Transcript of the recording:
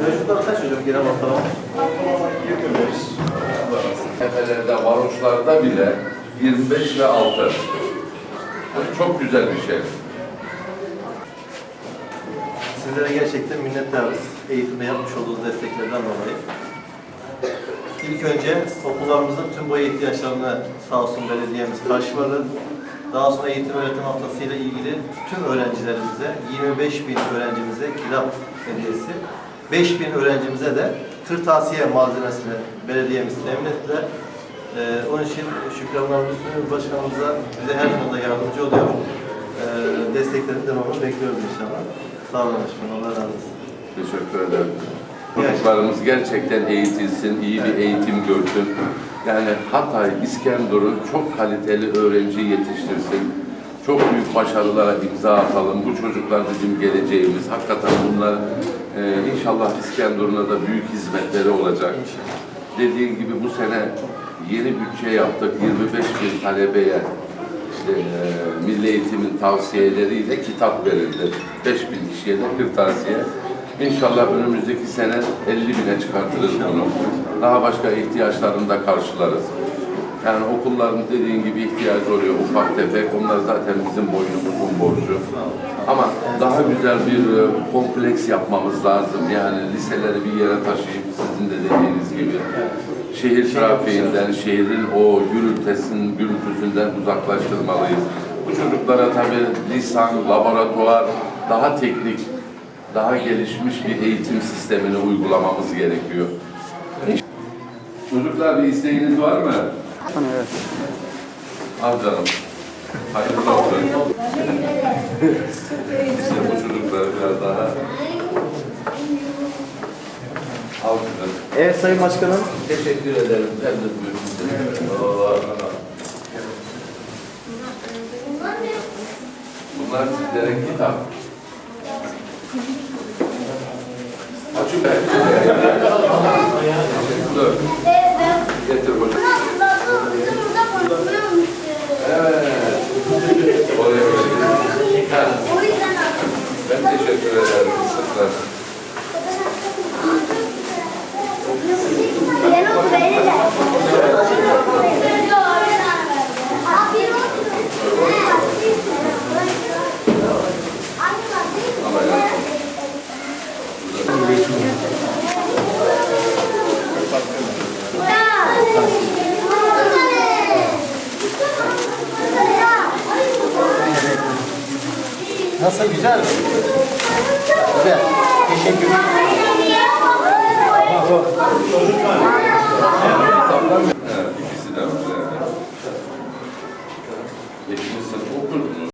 Mevcutlar kaç hocam genel ortalama? Tefelerde, varoşlarda bile 25 ve altı. Bu çok güzel bir şey. Sizlere gerçekten minnettarız. Eğitimde yapmış olduğunuz desteklerden dolayı. İlk önce okullarımızın tüm boya ihtiyaçlarını sağ olsun belediyemiz karşıladı. Daha sonra eğitim öğretim haftası ile ilgili tüm öğrencilerimize, 25 bin öğrencimize kitap hediyesi, 5 bin öğrencimize de kırtasiye malzemesini belediyemiz temin ettiler. Ee, onun için Şükran Namlusu'nun başkanımıza bize her konuda yardımcı oluyor. Ee, desteklerini devamını bekliyoruz inşallah. Sağ olun başkanım, Allah razı olsun. Teşekkür ederim. Çocuklarımız gerçekten eğitilsin, iyi bir eğitim görsün. Yani Hatay, İskenderun çok kaliteli öğrenci yetiştirsin. Çok büyük başarılara imza atalım. Bu çocuklar bizim geleceğimiz. Hakikaten bunlar e, inşallah İskenderun'a da büyük hizmetleri olacak. Dediğim gibi bu sene yeni bütçe yaptık. 25 bin talebeye işte, e, Milli Eğitim'in tavsiyeleriyle kitap verildi. 5 bin kişiye de kırtasiye. İnşallah önümüzdeki sene 50 bine çıkartırız bunu. Daha başka ihtiyaçlarını da karşılarız. Yani okulların dediğin gibi ihtiyacı oluyor ufak tefek. Onlar zaten bizim boynumuzun borcu. Ama daha güzel bir e, kompleks yapmamız lazım. Yani liseleri bir yere taşıyıp sizin de dediğiniz gibi şehir trafiğinden, şehrin o gürültüsün, gürültüsünden uzaklaştırmalıyız. Bu çocuklara tabii lisan, laboratuvar, daha teknik, daha gelişmiş bir eğitim sistemini uygulamamız gerekiyor. Çocuklar bir isteğiniz var mı? Evet. Al canım. Hayırlı olsun. işte bu çocuklar biraz daha... Al kızım. Evet Sayın Başkanım. Teşekkür ederim. Ben de buyurun. Bunlar sizlere kitap. Tibete. Nasıl güzel mi? Güzel. Teşekkür ederim.